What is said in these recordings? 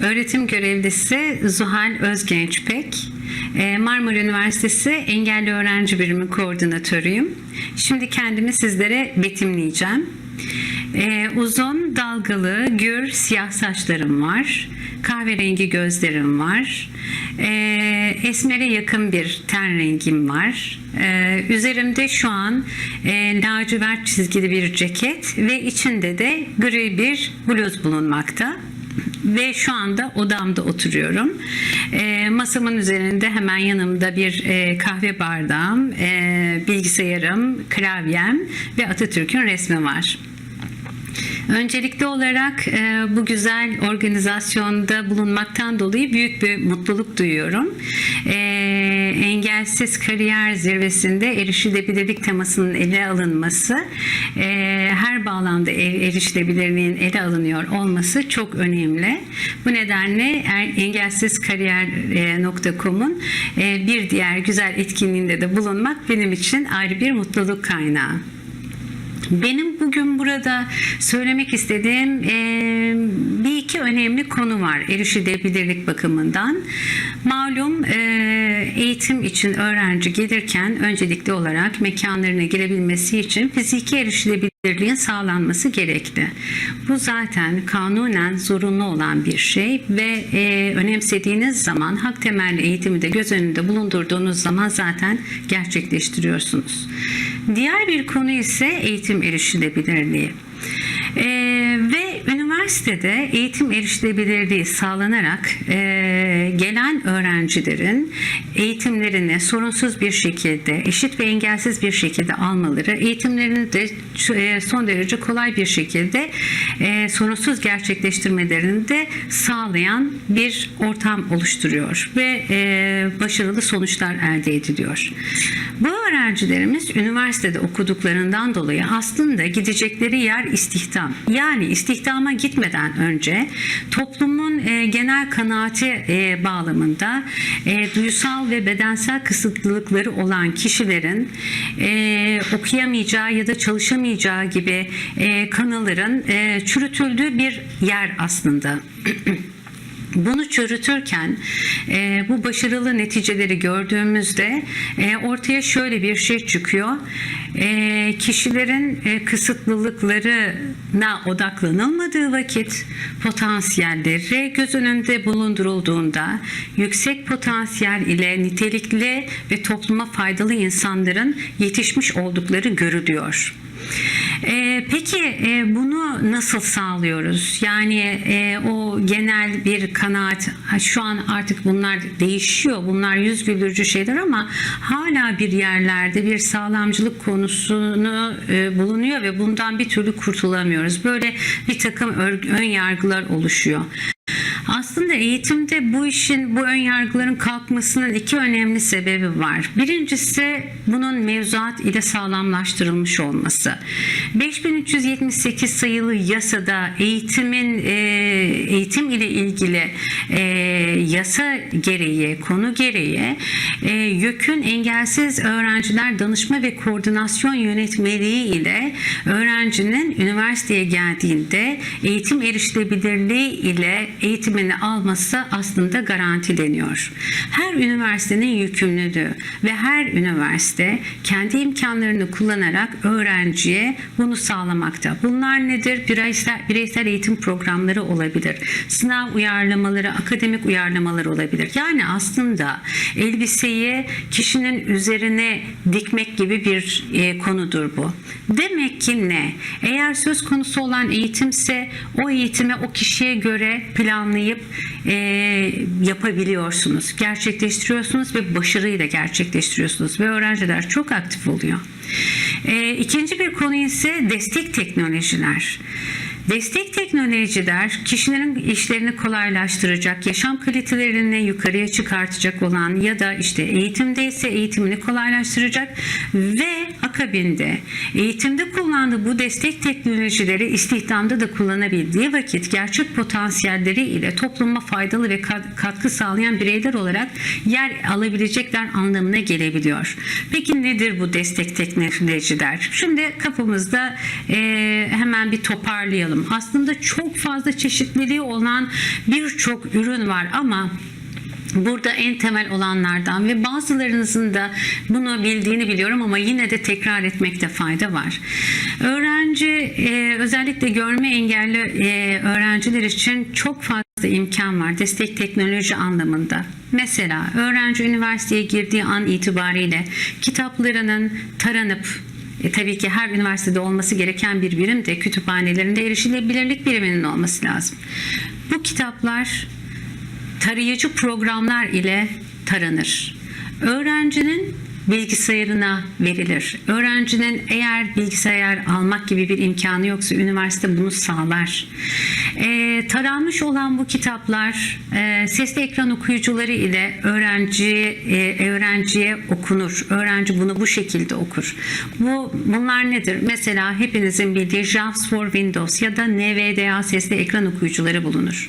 Öğretim görevlisi Zuhal Özgençpek. Ee, Marmara Üniversitesi Engelli Öğrenci Birimi Koordinatörüyüm. Şimdi kendimi sizlere betimleyeceğim. Ee, uzun, dalgalı, gür, siyah saçlarım var. Kahverengi gözlerim var. Ee, esmere yakın bir ten rengim var. Ee, üzerimde şu an e, lacivert çizgili bir ceket ve içinde de gri bir bluz bulunmakta ve şu anda odamda oturuyorum. E, masamın üzerinde hemen yanımda bir e, kahve bardağım, e, bilgisayarım, klavyem ve Atatürk'ün resmi var. Öncelikli olarak e, bu güzel organizasyonda bulunmaktan dolayı büyük bir mutluluk duyuyorum. E, engelsiz kariyer zirvesinde erişilebilirlik temasının ele alınması, e, her bağlamda er- erişilebilirliğin ele alınıyor olması çok önemli. Bu nedenle er- engelsizkariyer.com'un e, bir diğer güzel etkinliğinde de bulunmak benim için ayrı bir mutluluk kaynağı. Benim bugün burada söylemek istediğim e, bir iki önemli konu var erişilebilirlik bakımından. Malum e, eğitim için öğrenci gelirken öncelikli olarak mekanlarına girebilmesi için fiziki erişilebilirliğin sağlanması gerekli. Bu zaten kanunen zorunlu olan bir şey ve e, önemsediğiniz zaman hak temelli eğitimi de göz önünde bulundurduğunuz zaman zaten gerçekleştiriyorsunuz. Diğer bir konu ise eğitim erişilebilirliği. Ee, ve üniversitede eğitim erişilebilirliği sağlanarak e, gelen öğrencilerin eğitimlerini sorunsuz bir şekilde, eşit ve engelsiz bir şekilde almaları, eğitimlerini de e, son derece kolay bir şekilde e, sorunsuz gerçekleştirmelerini de sağlayan bir ortam oluşturuyor ve e, başarılı sonuçlar elde ediliyor. Bu öğrencilerimiz üniversitede okuduklarından dolayı aslında gidecekleri yer istihdam. Yani istihdama gitmeden önce toplumun e, genel kanaati e, bağlamında e, duysal ve bedensel kısıtlılıkları olan kişilerin e, okuyamayacağı ya da çalışamayacağı gibi e, kanalların e, çürütüldüğü bir yer aslında. Bunu çürütürken e, bu başarılı neticeleri gördüğümüzde e, ortaya şöyle bir şey çıkıyor. E, kişilerin e, kısıtlılıklarına odaklanılmadığı vakit potansiyelleri göz önünde bulundurulduğunda yüksek potansiyel ile nitelikli ve topluma faydalı insanların yetişmiş oldukları görülüyor. Ee, peki e, bunu nasıl sağlıyoruz? Yani e, o genel bir kanaat şu an artık bunlar değişiyor. Bunlar yüz güldürücü şeyler ama hala bir yerlerde bir sağlamcılık konusunu e, bulunuyor ve bundan bir türlü kurtulamıyoruz. Böyle bir takım ön yargılar oluşuyor. Aslında eğitimde bu işin, bu ön yargıların kalkmasının iki önemli sebebi var. Birincisi bunun mevzuat ile sağlamlaştırılmış olması. 5378 sayılı yasada eğitimin e, eğitim ile ilgili e, yasa gereği, konu gereği e, YÖK'ün engelsiz öğrenciler danışma ve koordinasyon yönetmeliği ile öğrencinin üniversiteye geldiğinde eğitim erişilebilirliği ile eğitimini alması aslında garantileniyor. Her üniversitenin yükümlülüğü ve her üniversite kendi imkanlarını kullanarak öğrenciye bunu sağlamakta. Bunlar nedir? Bireysel, bireysel eğitim programları olabilir. Sınav uyarlamaları, akademik uyarlamaları olabilir. Yani aslında elbiseyi kişinin üzerine dikmek gibi bir e, konudur bu. Demek ki ne? Eğer söz konusu olan eğitimse o eğitimi o kişiye göre planlayıp e, yapabiliyorsunuz, gerçekleştiriyorsunuz ve başarıyla gerçekleştiriyorsunuz ve öğrenciler çok aktif oluyor. E, ikinci bir konu ise destek teknolojiler. Destek teknolojiler kişilerin işlerini kolaylaştıracak, yaşam kalitelerini yukarıya çıkartacak olan ya da işte eğitimde ise eğitimini kolaylaştıracak ve akabinde eğitimde kullandığı bu destek teknolojileri istihdamda da kullanabildiği vakit gerçek potansiyelleri ile topluma faydalı ve kat- katkı sağlayan bireyler olarak yer alabilecekler anlamına gelebiliyor. Peki nedir bu destek teknolojiler? Şimdi kafamızda eee, hemen bir toparlayalım yapalım. Aslında çok fazla çeşitliliği olan birçok ürün var ama Burada en temel olanlardan ve bazılarınızın da bunu bildiğini biliyorum ama yine de tekrar etmekte fayda var. Öğrenci e, özellikle görme engelli e, öğrenciler için çok fazla imkan var destek teknoloji anlamında. Mesela öğrenci üniversiteye girdiği an itibariyle kitaplarının taranıp e, tabii ki her üniversitede olması gereken bir birim de kütüphanelerinde erişilebilirlik biriminin olması lazım. Bu kitaplar tarayıcı programlar ile taranır. Öğrencinin bilgisayarına verilir. Öğrencinin eğer bilgisayar almak gibi bir imkanı yoksa üniversite bunu sağlar. Ee, taranmış olan bu kitaplar e, sesli ekran okuyucuları ile öğrenci e, öğrenciye okunur. Öğrenci bunu bu şekilde okur. Bu bunlar nedir? Mesela hepinizin bildiği JAWS for Windows ya da NVDA sesli ekran okuyucuları bulunur.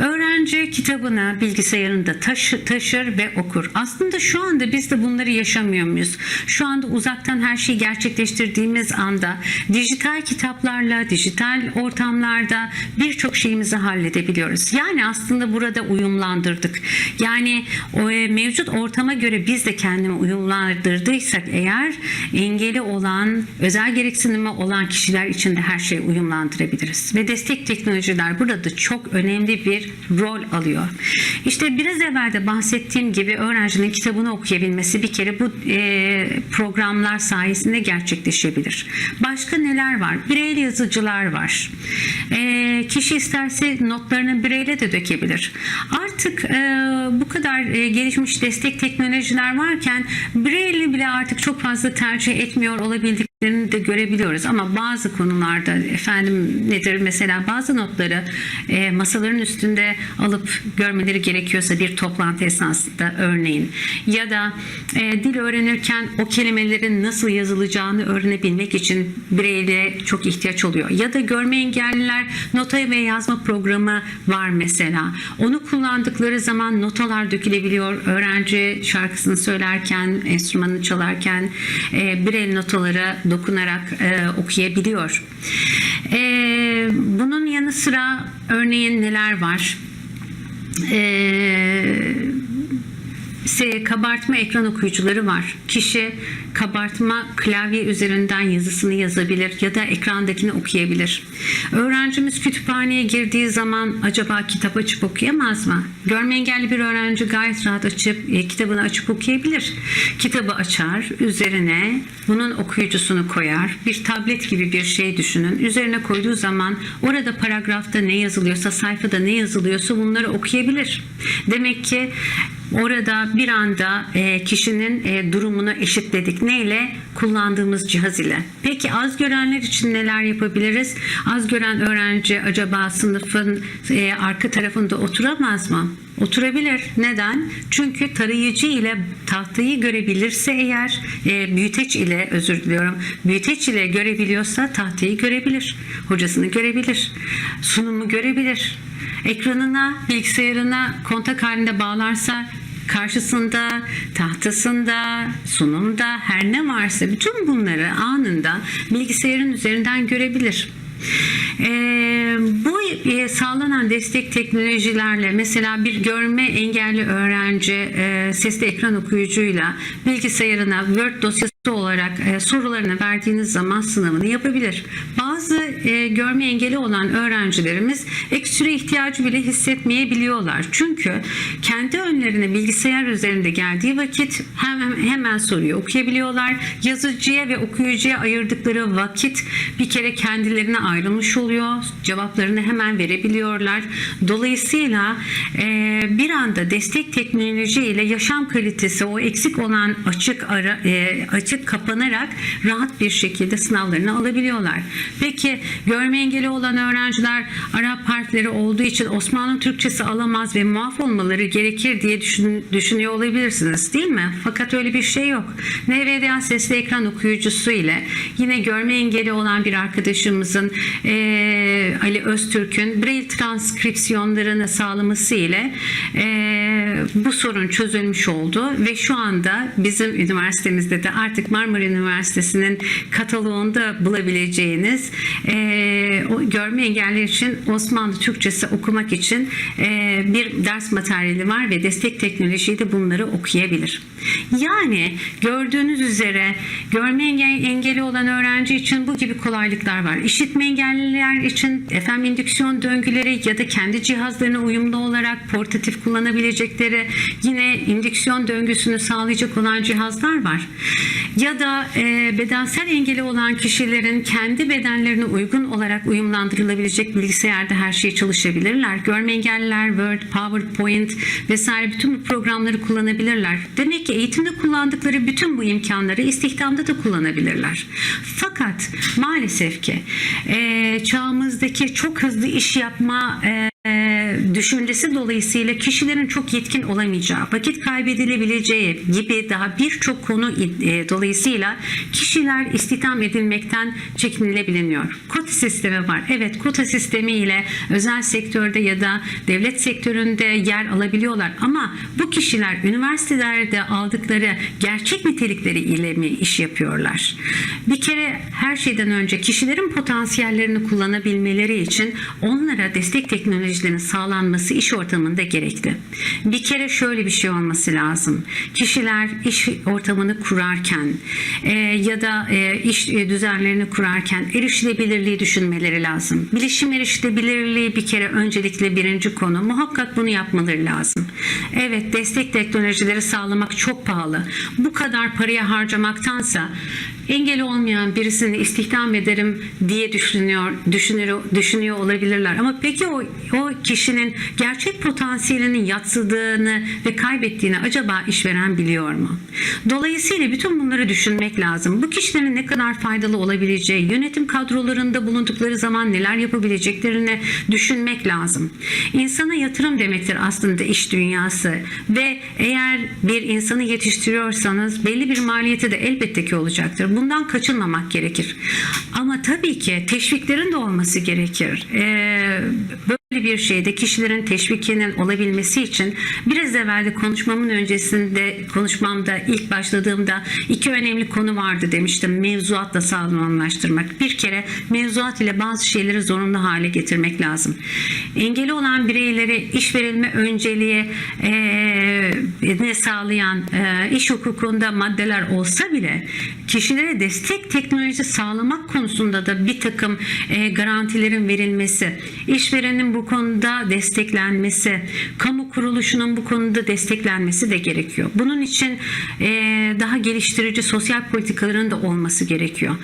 Öğrenci kitabını bilgisayarında taşı, taşır ve okur. Aslında şu anda biz de bunları yaşamıyor muyuz? Şu anda uzaktan her şeyi gerçekleştirdiğimiz anda dijital kitaplarla, dijital ortamlarda birçok şeyimizi halledebiliyoruz. Yani aslında burada uyumlandırdık. Yani o e, mevcut ortama göre biz de kendimi uyumlandırdıysak eğer engeli olan, özel gereksinimi olan kişiler için de her şeyi uyumlandırabiliriz. Ve destek teknolojiler burada çok önemli bir rol alıyor. İşte biraz evvel de bahsettiğim gibi öğrencinin kitabını okuyabilmesi bir kere bu e, programlar sayesinde gerçekleşebilir. Başka neler var? Bireyli yazıcılar var. E, kişi isterse notlarını bireyle de dökebilir. Artık e, bu kadar e, gelişmiş destek teknolojiler varken bireyli bile artık çok fazla tercih etmiyor olabildiklerini de görebiliyoruz. Ama bazı konularda efendim nedir mesela bazı notları e, masaların üstünde alıp görmeleri gerekiyorsa bir toplantı esnasında örneğin ya da e, dil öğrenirken o kelimelerin nasıl yazılacağını öğrenebilmek için bireyle çok ihtiyaç oluyor. Ya da görme engelliler nota ve yazma programı var mesela. Onu kullandıkları zaman notalar dökülebiliyor. Öğrenci şarkısını söylerken, enstrümanını çalarken e, birey notalara dokunarak e, okuyabiliyor. E, bunun yanı sıra örneğin neler var? Eee kabartma ekran okuyucuları var. Kişi kabartma klavye üzerinden yazısını yazabilir ya da ekrandakini okuyabilir. Öğrencimiz kütüphaneye girdiği zaman acaba kitap açıp okuyamaz mı? Görme engelli bir öğrenci gayet rahat açıp e, kitabını açıp okuyabilir. Kitabı açar, üzerine bunun okuyucusunu koyar. Bir tablet gibi bir şey düşünün. Üzerine koyduğu zaman orada paragrafta ne yazılıyorsa, sayfada ne yazılıyorsa bunları okuyabilir. Demek ki Orada bir anda e, kişinin e, durumunu eşitledik. Neyle? Kullandığımız cihaz ile. Peki az görenler için neler yapabiliriz? Az gören öğrenci acaba sınıfın e, arka tarafında oturamaz mı? Oturabilir. Neden? Çünkü tarayıcı ile tahtayı görebilirse eğer e, büyüteç ile özür diliyorum büyüteç ile görebiliyorsa tahtayı görebilir. Hocasını görebilir. Sunumu görebilir. Ekranına, bilgisayarına kontak halinde bağlarsa karşısında, tahtasında, sunumda her ne varsa bütün bunları anında bilgisayarın üzerinden görebilir. Ee, bu e, sağlanan destek teknolojilerle mesela bir görme engelli öğrenci e, sesli ekran okuyucuyla bilgisayarına Word dosyası olarak e, sorularını verdiğiniz zaman sınavını yapabilir. Bazı e, görme engeli olan öğrencilerimiz ekstra ihtiyacı bile hissetmeyebiliyorlar. Çünkü kendi önlerine bilgisayar üzerinde geldiği vakit hemen hemen soruyu okuyabiliyorlar. Yazıcıya ve okuyucuya ayırdıkları vakit bir kere kendilerine ayrılmış oluyor. Cevaplarını hemen verebiliyorlar. Dolayısıyla e, bir anda destek teknoloji ile yaşam kalitesi o eksik olan açık ara e, açık kapanarak rahat bir şekilde sınavlarını alabiliyorlar. Peki görme engeli olan öğrenciler Arap harfleri olduğu için Osmanlı Türkçesi alamaz ve muaf olmaları gerekir diye düşün, düşünüyor olabilirsiniz değil mi? Fakat öyle bir şey yok. NVDA sesli ekran okuyucusu ile yine görme engeli olan bir arkadaşımızın eee, Ali Öztürk'ün Braille transkripsiyonlarını sağlaması ile eee, bu sorun çözülmüş oldu ve şu anda bizim üniversitemizde de artık Marmara Üniversitesi'nin kataloğunda bulabileceğiniz e, o görme engelliler için Osmanlı Türkçesi okumak için e, bir ders materyali var ve destek teknolojiyi de bunları okuyabilir. Yani gördüğünüz üzere görme engel- engeli olan öğrenci için bu gibi kolaylıklar var. İşitme engelliler için FM indüksiyon döngüleri ya da kendi cihazlarına uyumlu olarak portatif kullanabilecekleri yine indüksiyon döngüsünü sağlayacak olan cihazlar var. Ya da e, bedensel engeli olan kişilerin kendi bedenlerine uygun olarak uyumlandırılabilecek bilgisayarda her şey çalışabilirler. Görme engelliler Word, PowerPoint vesaire bütün bu programları kullanabilirler. Demek ki eğitimde kullandıkları bütün bu imkanları istihdamda da kullanabilirler. Fakat maalesef ki e, çağımızdaki çok hızlı iş yapma e, düşüncesi dolayısıyla kişilerin çok yetkin olamayacağı, vakit kaybedilebileceği gibi daha birçok konu e, dolayısıyla kişiler istihdam edilmekten çekinilebiliniyor. Kota sistemi var. Evet kota sistemi ile özel sektörde ya da devlet sektöründe yer alabiliyorlar ama bu kişiler üniversitelerde aldıkları gerçek nitelikleri ile mi iş yapıyorlar? Bir kere her şeyden önce kişilerin potansiyellerini kullanabilmeleri için onlara destek teknolojilerinin sağlanması iş ortamında gerekli. Bir kere şöyle bir şey olması lazım. Kişiler iş ortamını kurarken e, ya da e, iş e, düzenlerini kurarken erişilebilirliği düşünmeleri lazım. Bilişim erişilebilirliği bir kere öncelikle birinci konu. Muhakkak bunu yapmaları lazım. Evet destek teknolojileri sağlamak çok pahalı. Bu kadar paraya harcamaktansa engeli olmayan birisini istihdam ederim diye düşünüyor düşünüyor düşünüyor olabilirler ama peki o o kişinin gerçek potansiyelinin yatsıdığını ve kaybettiğini acaba işveren biliyor mu? Dolayısıyla bütün bunları düşünmek lazım. Bu kişilerin ne kadar faydalı olabileceği, yönetim kadrolarında bulundukları zaman neler yapabileceklerini düşünmek lazım. İnsana yatırım demektir aslında iş dünyası ve eğer bir insanı yetiştiriyorsanız belli bir maliyeti de elbette ki olacaktır. Bundan kaçınmamak gerekir. Ama tabii ki teşviklerin de olması gerekir. Ee, böyle bir şeyde kişilerin teşvikinin olabilmesi için biraz evvel de konuşmamın öncesinde konuşmamda ilk başladığımda iki önemli konu vardı demiştim. Mevzuatla sağlamlaştırmak. Bir kere mevzuat ile bazı şeyleri zorunlu hale getirmek lazım. Engeli olan bireyleri iş verilme önceliği e, ne sağlayan e, iş hukukunda maddeler olsa bile kişilere destek teknoloji sağlamak konusunda da bir takım e, garantilerin verilmesi, işverenin bu konuda desteklenmesi, kamu kuruluşunun bu konuda desteklenmesi de gerekiyor. Bunun için e, daha geliştirici sosyal politikaların da olması gerekiyor.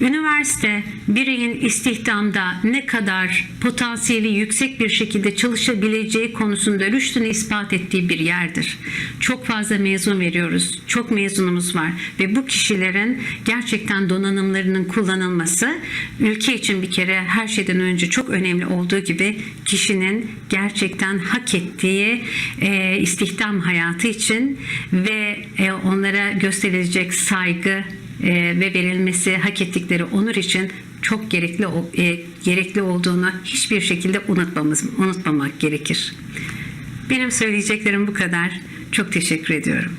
Üniversite bireyin istihdamda ne kadar potansiyeli yüksek bir şekilde çalışabileceği konusunda rüştünü ispat ettiği bir yerdir. Çok fazla mezun veriyoruz. Çok mezunumuz var ve bu kişilerin gerçekten donanımlarının kullanılması ülke için bir kere her şeyden önce çok önemli olduğu gibi kişinin gerçekten hak ettiği e, istihdam hayatı için ve e, onlara gösterilecek saygı e, ve verilmesi hak ettikleri onur için çok gerekli e, gerekli olduğunu hiçbir şekilde unutmamız unutmamak gerekir. Benim söyleyeceklerim bu kadar. Çok teşekkür ediyorum.